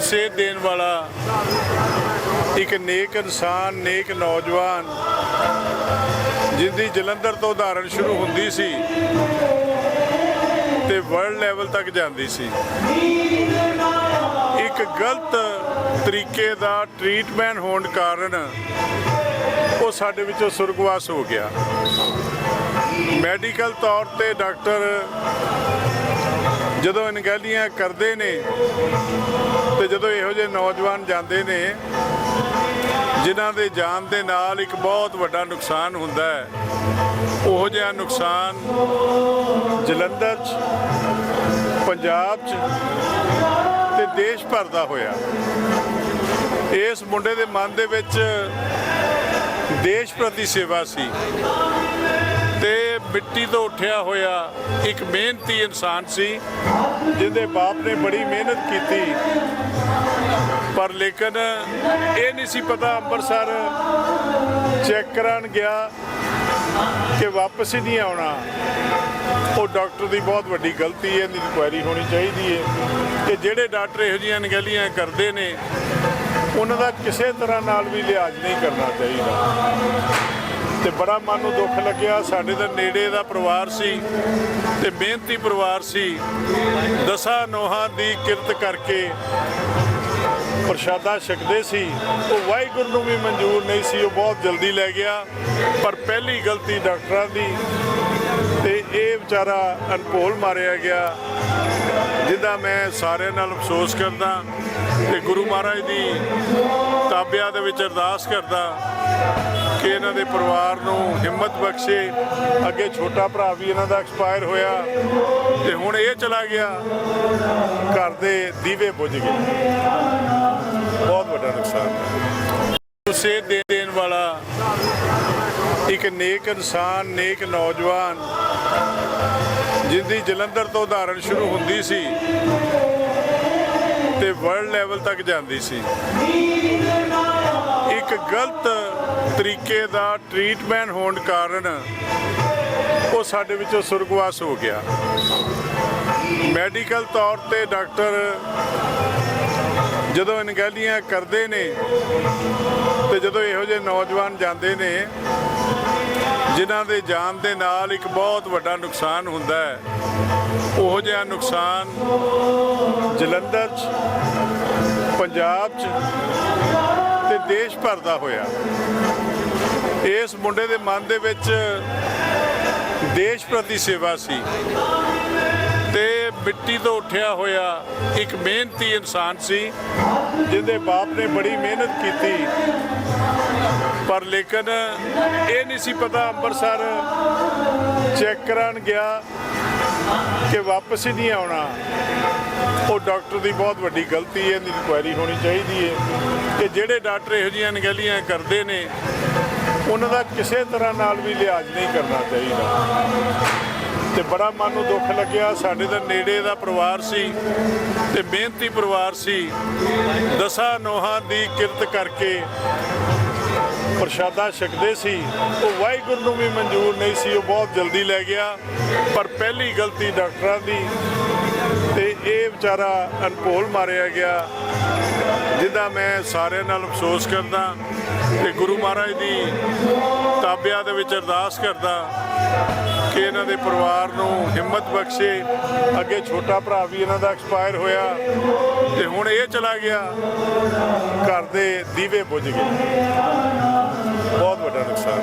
ਸੇਧ ਦੇਣ ਵਾਲਾ ਇੱਕ ਨੇਕ ਇਨਸਾਨ, ਨੇਕ ਨੌਜਵਾਨ, ਜਿੰਦੀ ਜਲੰਧਰ ਤੋਂ ਉਦਾਹਰਣ ਸ਼ੁਰੂ ਹੁੰਦੀ ਸੀ ਤੇ ਵਰਲਡ ਲੈਵਲ ਤੱਕ ਜਾਂਦੀ ਸੀ। ਇੱਕ ਗਲਤ ਤਰੀਕੇ ਦਾ ਟ੍ਰੀਟਮੈਂਟ ਹੋਣ ਕਾਰਨ ਉਹ ਸਾਡੇ ਵਿੱਚੋਂ ਸੁਰਗਵਾਸ ਹੋ ਗਿਆ। ਮੈਡੀਕਲ ਤੌਰ ਤੇ ਡਾਕਟਰ ਜਦੋਂ ਅਣਗਹਿਲੀਆਂ ਕਰਦੇ ਨੇ ਤੇ ਜਦੋਂ ਇਹੋ ਜਿਹੇ ਨੌਜਵਾਨ ਜਾਂਦੇ ਨੇ, ਜਿਨ੍ਹਾਂ ਦੇ ਜਾਨ ਦੇ ਨਾਲ ਇੱਕ ਬਹੁਤ ਵੱਡਾ ਨੁਕਸਾਨ ਹੁੰਦਾ ਹੈ। ਉਹੋ ਜਿਹਾ ਨੁਕਸਾਨ ਜਲੰਧਰ 'ਚ, ਪੰਜਾਬ 'ਚ ਤੇ ਦੇਸ਼ ਭਰ ਦਾ ਹੋਇਆ। ਇਸ ਮੁੰਡੇ ਦੇ ਮਨ ਦੇ ਵਿੱਚ ਦੇਸ਼ ਪ੍ਰਤੀ ਸੇਵਾ ਸੀ। ਤੇ ਮਿੱਟੀ ਤੋਂ ਉੱਠਿਆ ਹੋਇਆ ਇੱਕ ਮਿਹਨਤੀ ਇਨਸਾਨ ਸੀ, ਜਿਹਦੇ ਬਾਪ ਨੇ ਬੜੀ ਮਿਹਨਤ ਕੀਤੀ। ਪਰ ਲੇਕਿਨ ਇਹ ਨਹੀਂ ਸੀ ਪਤਾ ਅੰਮ੍ਰਿਤਸਰ ਚੈੱਕ ਕਰਾਉਣ ਗਿਆ ਕਿ ਵਾਪਸ ਹੀ ਨਹੀਂ ਆਉਣਾ। ਉਹ ਡਾਕਟਰ ਦੀ ਬਹੁਤ ਵੱਡੀ ਗਲਤੀ ਹੈ, ਇਹਦੀ ਇਨਕੁਆਇਰੀ ਹੋਣੀ ਚਾਹੀਦੀ ਹੈ ਕਿ ਜਿਹੜੇ ਡਾਕਟਰ ਇਹੋ ਜਿਹੀਆਂ ਅਣਗਹਿਲੀਆਂ ਕਰਦੇ ਨੇ, ਉਹਨਾਂ ਦਾ ਕਿਸੇ ਤਰ੍ਹਾਂ ਨਾਲ ਵੀ ਲਿਹਾਜ਼ ਨਹੀਂ ਕਰਨਾ ਚਾਹੀਦਾ। ਤੇ ਬੜਾ ਮਨ ਨੂੰ ਦੁੱਖ ਲੱਗਿਆ। ਸਾਡੇ ਦਾ ਨੇੜੇ ਦਾ ਪਰਿਵਾਰ ਸੀ ਤੇ ਮਿਹਨਤੀ ਪਰਿਵਾਰ ਸੀ। ਦਸਾਂ ਨੋਹਾਂ ਦੀ ਕਿਰਤ ਕਰਕੇ ਪ੍ਰਸ਼ਾਦਾ ਛਕਦੇ ਸੀ। ਉਹ ਵਾਹਿਗੁਰੂ ਨੂੰ ਵੀ ਮਨਜ਼ੂਰ ਨਹੀਂ ਸੀ, ਉਹ ਬਹੁਤ ਜਲਦੀ ਲੈ ਗਿਆ। ਪਰ ਪਹਿਲੀ ਗਲਤੀ ਡਾਕਟਰਾਂ ਦੀ ਤੇ ਇਹ ਵਿਚਾਰਾ ਅਨਪੋਲ ਮਾਰਿਆ ਗਿਆ ਜਿਹਦਾ ਮੈਂ ਸਾਰਿਆਂ ਨਾਲ ਅਫਸੋਸ ਕਰਦਾ। ਤੇ ਗੁਰੂ ਮਹਾਰਾਜ ਦੀ ਤਾਬਿਆਂ ਦੇ ਵਿੱਚ ਅਰਦਾਸ ਕਰਦਾ ਕਿ ਇਹਨਾਂ ਦੇ ਪਰਿਵਾਰ ਨੂੰ ਹਿੰਮਤ ਬਖਸ਼ੇ। ਅੱਗੇ ਛੋਟਾ ਭਰਾ ਵੀ ਇਹਨਾਂ ਦਾ ਐਕਸਪਾਇਰ ਹੋਇਆ ਤੇ ਹੁਣ ਇਹ ਚਲਾ ਗਿਆ। ਘਰ ਦੇ ਦੀਵੇ ਬੁਝ ਗਏ। ਬਹੁਤ ਵੱਡਾ ਨੁਕਸਾਨ ਹੈ। ਉਸੇ ਦੇ ਦੇਣ ਵਾਲਾ ਇੱਕ ਨੇਕ ਇਨਸਾਨ, ਨੇਕ ਨੌਜਵਾਨ, ਜਿੰਦੀ ਜਲੰਧਰ ਤੋਂ ਉਦਾਹਰਣ ਸ਼ੁਰੂ ਹੁੰਦੀ ਸੀ। ਤੇ ਵਰਲਡ ਲੈਵਲ ਤੱਕ ਜਾਂਦੀ ਸੀ। ਇੱਕ ਗਲਤ ਤਰੀਕੇ ਦਾ ਟ੍ਰੀਟਮੈਂਟ ਹੋਣ ਕਾਰਨ ਉਹ ਸਾਡੇ ਵਿੱਚੋਂ ਸੁਰਗਵਾਸ ਹੋ ਗਿਆ। ਮੈਡੀਕਲ ਤੌਰ ਤੇ ਡਾਕਟਰ ਜਦੋਂ ਅਣਗਹਿਲੀਆਂ ਕਰਦੇ ਨੇ ਤੇ ਜਦੋਂ ਇਹੋ ਜਿਹੇ ਨੌਜਵਾਨ ਜਾਂਦੇ ਨੇ ਜਿਨ੍ਹਾਂ ਦੇ ਜਾਨ ਦੇ ਨਾਲ ਇੱਕ ਬਹੁਤ ਵੱਡਾ ਨੁਕਸਾਨ ਹੁੰਦਾ ਹੈ। ਉਹੋ ਜਿਹਾ ਨੁਕਸਾਨ ਜਲੰਧਰ 'ਚ, ਪੰਜਾਬ 'ਚ ਤੇ ਦੇਸ਼ ਭਰ ਦਾ ਹੋਇਆ। ਇਸ ਮੁੰਡੇ ਦੇ ਮਨ ਦੇ ਵਿੱਚ ਦੇਸ਼ ਪ੍ਰਤੀ ਸੇਵਾ ਸੀ ਤੇ ਮਿੱਟੀ ਤੋਂ ਉੱਠਿਆ ਹੋਇਆ ਇੱਕ ਮਿਹਨਤੀ ਇਨਸਾਨ ਸੀ, ਜਿਹਦੇ ਬਾਪ ਨੇ ਬੜੀ ਮਿਹਨਤ ਕੀਤੀ। ਪਰ ਲੇਕਿਨ ਇਹ ਨਹੀਂ ਸੀ ਪਤਾ ਅੰਮ੍ਰਿਤਸਰ ਚੈੱਕ ਕਰਾਉਣ ਗਿਆ ਕਿ ਵਾਪਸ ਹੀ ਨਹੀਂ ਆਉਣਾ। ਉਹ ਡਾਕਟਰ ਦੀ ਬਹੁਤ ਵੱਡੀ ਗਲਤੀ ਹੈ, ਇਹਦੀ ਇਨਕੁਆਇਰੀ ਹੋਣੀ ਚਾਹੀਦੀ ਹੈ ਕਿ ਜਿਹੜੇ ਡਾਕਟਰ ਇਹੋ ਜਿਹੀਆਂ ਅਣਗਹਿਲੀਆਂ ਕਰਦੇ ਨੇ, ਉਹਨਾਂ ਦਾ ਕਿਸੇ ਤਰ੍ਹਾਂ ਨਾਲ ਵੀ ਲਿਹਾਜ਼ ਨਹੀਂ ਕਰਨਾ ਚਾਹੀਦਾ। ਤੇ ਬੜਾ ਮਨ ਨੂੰ ਦੁੱਖ ਲੱਗਿਆ, ਸਾਡੇ ਦਾ ਨੇੜੇ ਦਾ ਪਰਿਵਾਰ ਸੀ ਤੇ ਮਿਹਨਤੀ ਪਰਿਵਾਰ ਸੀ। ਦਸਾਂ ਨੋਹਾਂ ਦੀ ਕਿਰਤ ਕਰਕੇ ਪ੍ਰਸ਼ਾਦਾ ਛਕਦੇ ਸੀ, ਉਹ ਵਾਹਿਗੁਰੂ ਨੂੰ ਵੀ ਮਨਜ਼ੂਰ ਨਹੀਂ ਸੀ, ਉਹ ਬਹੁਤ ਜਲਦੀ ਲੈ ਗਿਆ। ਪਰ ਪਹਿਲੀ ਗਲਤੀ ਡਾਕਟਰਾਂ ਦੀ, ਤੇ ਇਹ ਵਿਚਾਰਾ ਅਨਪੋਲ ਮਾਰਿਆ ਗਿਆ ਜਿਹਦਾ ਮੈਂ ਸਾਰਿਆਂ ਨਾਲ ਅਫਸੋਸ ਕਰਦਾ, ਤੇ ਗੁਰੂ ਮਹਾਰਾਜ ਦੀ ਤਾਬਿਆਂ ਦੇ ਵਿੱਚ ਅਰਦਾਸ ਕਰਦਾ ਕਿ ਇਹਨਾਂ ਦੇ ਪਰਿਵਾਰ ਨੂੰ ਹਿੰਮਤ ਬਖਸ਼ੇ। ਅੱਗੇ ਛੋਟਾ ਭਰਾ ਵੀ ਇਹਨਾਂ ਦਾ ਐਕਸਪਾਇਰ ਹੋਇਆ ਤੇ ਹੁਣ ਇਹ ਚਲਾ ਗਿਆ। ਘਰ ਦੇ ਦੀਵੇ ਬੁਝ ਗਏ। ਬਹੁਤ ਵੱਡਾ ਨੁਕਸਾਨ।